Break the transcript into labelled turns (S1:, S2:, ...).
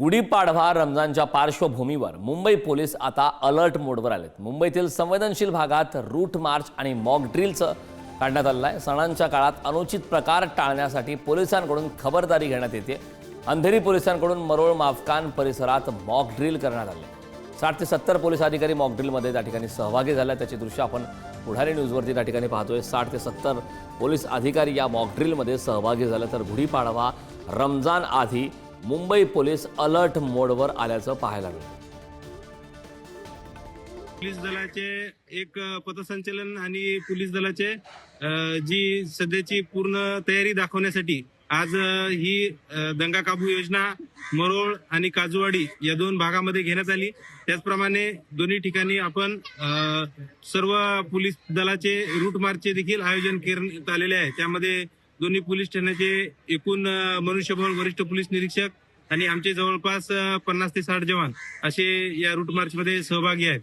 S1: गुढीपाडवा रमजानच्या पार्श्वभूमीवर मुंबई पोलीस आता अलर्ट मोडवर आलेत. मुंबईतील संवेदनशील भागात रूट मार्च आणि मॉक ड्रिलचं काढण्यात आलं आहे सणांच्या काळात अनुचित प्रकार टाळण्यासाठी पोलिसांकडून खबरदारी घेण्यात येते. अंधेरी पोलिसांकडून मरोळ माफकान परिसरात मॉक ड्रिल करण्यात आले साठ ते सत्तर पोलीस अधिकारी मॉक ड्रिलमध्ये त्या ठिकाणी सहभागी झाले त्याची दृश्य आपण पुढारी न्यूजवरती त्या ठिकाणी पाहतोय. साठ ते सत्तर पोलीस अधिकारी या मॉक ड्रिलमध्ये सहभागी झाले. तर गुढीपाडवा रमजान आधी मुंबई पोलीस अलर्ट मोडवर आल्याचं पाहायला मिळतं.
S2: पोलीस दलाचे एक पथसंचलन आणि पोलीस दलाचे जी सध्याची पूर्ण तयारी दाखवण्यासाठी आज ही दंगा काबू योजना मरोळ आणि काजूवाडी या दोन भागामध्ये घेण्यात आली. त्याचप्रमाणे दोन्ही ठिकाणी आपण सर्व पोलीस दलाचे रूट मार्चचे देखील आयोजन करण्यात आलेले आहे. त्यामध्ये दोन्ही पोलीस ठाण्याचे एकूण मनुष्यबळ वरिष्ठ पोलीस निरीक्षक आणि आमचे जवळपास पन्नास ते साठ जवान असे या रूट मार्चमध्ये सहभागी आहेत.